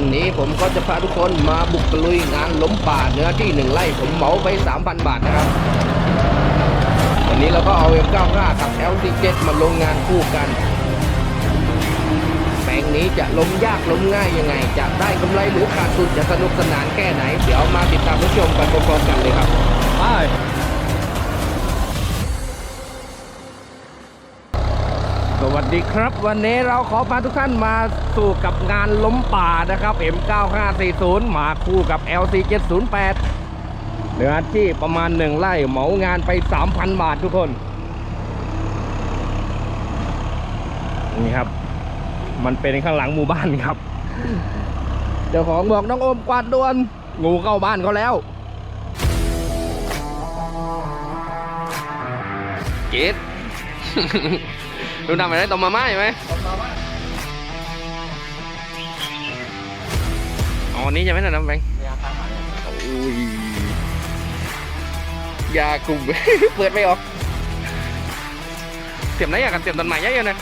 วันนี้ผมก็จะพาทุกคนมาบุกตะลุยงานล้มป่าเนื้อที่หนึ่งไร่ผมเหมาไป 3,000 บาทนะครับ วันนี้เราก็เอา M95 กับ LC7 มาลงงานคู่กัน แปลงนี้จะล้มยากล้มง่ายยังไง จะได้กำไรหรือขาดทุนจะสนุกสนานแค่ไหน เดี๋ยวมาติดตามรับชมกันพร้อมๆกันเลยครับไป วัสดีครับ วันนี้เราขอพาทุกท่านมาสู่กับงานล้มป่านะครับ M9540 มาคู่กับ LC708 เนื้อที่ประมาณหนึ่งไร่เหมางานไป 3,000 บาททุกคน นี่ครับ มันเป็นข้างหลังหมู่บ้านครับ เจ้าของบอกน้องโอมกวาดด่วน งูเข้าบ้านเขาแล้วเก ดดูทำอะไรต้มมาม่าใช่ไหมอ๋อนี่จะไม่ได้น้ำแบงโอ้ยยากลุ่มเปิดไม่ออกเสียมไหนอยากกันเสียมต้นไม้เยอะๆนะ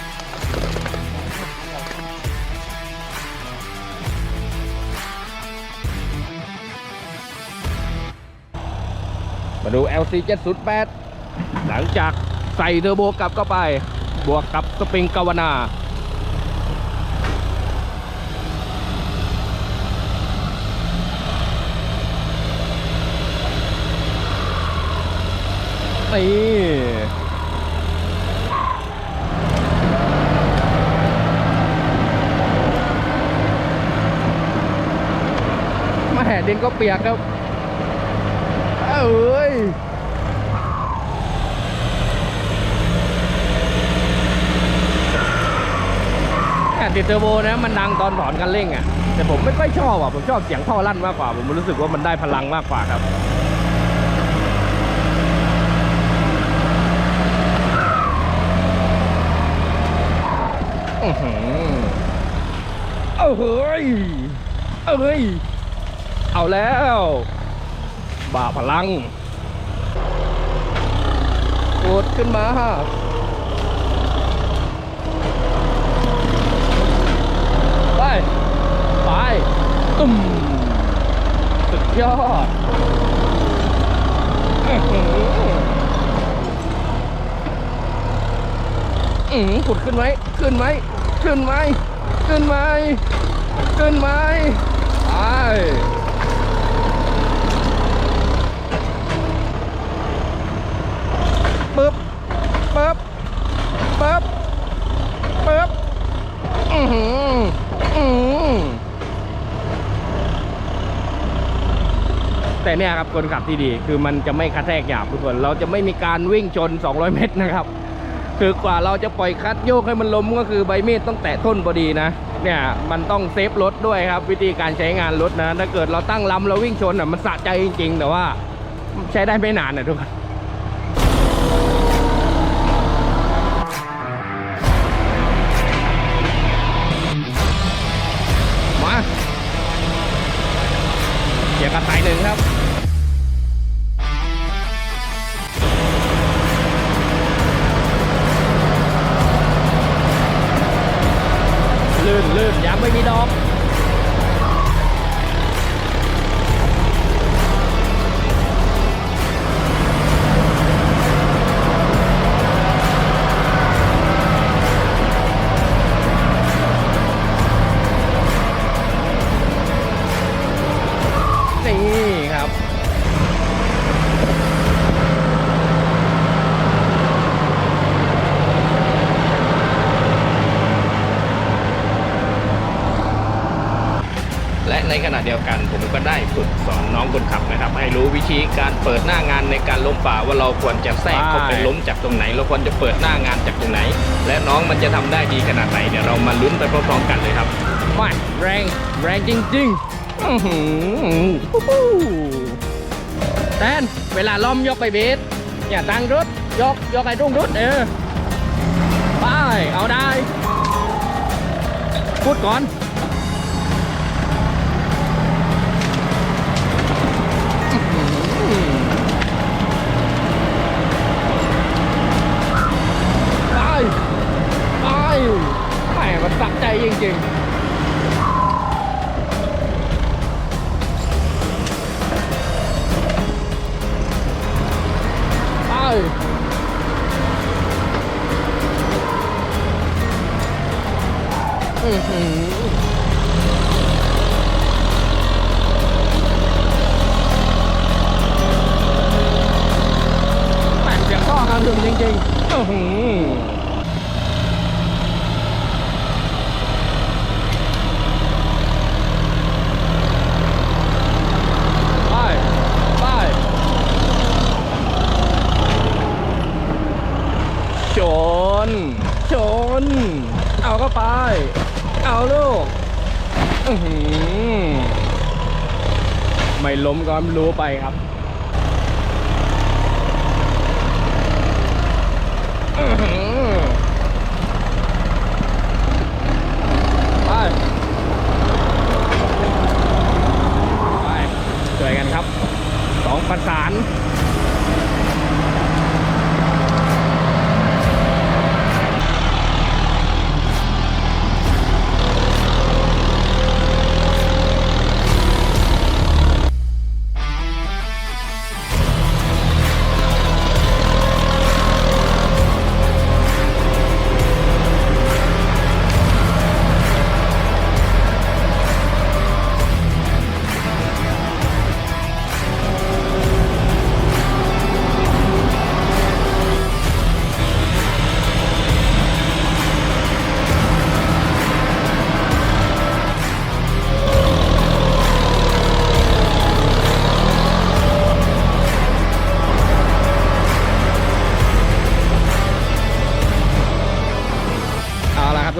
มาดู LC 708 หลังจากใส่เทอร์โบกลับเข้าไป บวกกับสปริงกาวนา นี่แม่ดินก็เปียกครับ เอ้ย นติดเทอร์โบนะมันดังตอนถอนคันเร่งอะแต่ผมไม่ค่อยชอบอะผมชอบเสียงท่อลั่นมากกว่า ผมรู้สึกว่ามันได้พลังมากกว่าครับอื้ออเอาเฮ้ยเอาเฮ้ย เอาแล้ว บ่าพลังกดขึ้นมา ไป ไป ตุ้ม สุดย อดอื้อหืออือขุดขึ้นไหม ขึ้นไหม ขึ้นไหม ขึ้นไหม ขึ้นไหมไปปึ๊บปึ๊บปึ๊บปึ๊บอือหือ แต่เนี่ยครับคนขับที่ดี คือมันจะไม่กระแทกหยาบทุกคน เราจะไม่มีการวิ่งชน 200 เมตรนะครับ คือกว่าเราจะปล่อยคัดโยกให้มันล้มก็คือใบมีดต้องแตะต้นพอดีนะ เนี่ยมันต้องเซฟรถด้วยครับ วิธีการใช้งานรถนะ ถ้าเกิดเราตั้งลำเราวิ่งชนอะมันสะใจจริง ๆ แต่ว่าใช้ได้ไม่นานนะทุกคน ไม่มีดอก ขณะเดียวกัน ผมก็ได้ฝึกสอนน้องคนขับนะครับ ให้รู้วิธีการเปิดหน้างานในการล้มป่าว่าเราควรจะแทรกเข้าไปล้มจากตรงไหน เราควรจะเปิดหน้างานจากตรงไหน และน้องมันจะทำได้ดีขนาดไหนเดี๋ยวเรามาลุ้นไปพร้อมๆกันเลยครับไม่แรงแรงจริงๆอื้อหือฮู้ฮู้แตนเวลาล้อมยกไปเบสอย่าตั้งรถยกยกไอ้รุ่งรถเออไปเอาได้พูดก่อน chuyền ơi bạn sẽ to hơn đường chương trình ใจจริงๆอื้อหือไม่ล้มก็รู้ไปครับไปไปช่วยกันครับสองประสาน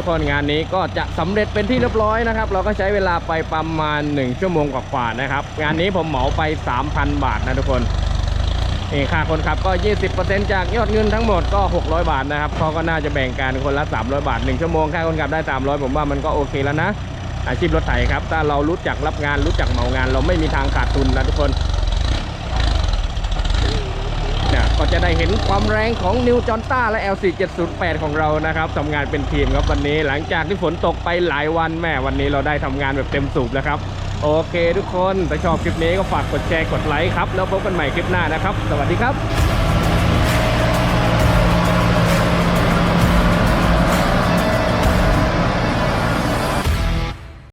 คน งานนี้ก็จะสำเร็จเป็นที่เรียบร้อยนะครับ เราก็ใช้เวลาไปประมาณ 1 ชั่วโมงกว่าๆนะครับ งานนี้ผมเหมาไป 3,000 บาทนะทุกคนนี่ค่าคนขับก็ 20%จากยอดเงินทั้งหมดก็ 600 บาทนะครับเขาก็น่าจะแบ่งกันคนละ 300 บาท 1 ชั่วโมงค่าคนขับได้ 300 ผมว่ามันก็โอเคแล้วนะ อาชีพรถไถครับ ถ้าเรารู้จักรับงานรู้จักเหมางาน เราไม่มีทางขาดทุนนะทุกคน เนี่ย ก็จะได้เห็นความแรงของนิวจอนต้าและ L4708 ของเรานะครับทำงานเป็นทีมครับวันนี้หลังจากที่ฝนตกไปหลายวันแม่วันนี้เราได้ทำงานแบบเต็มสูบแล้วครับ โอเคทุกคนถ้าชอบคลิปนี้ก็ฝากกดแชร์กดไลค์ครับ แล้วพบกันใหม่คลิปหน้านะครับ สวัสดีครับ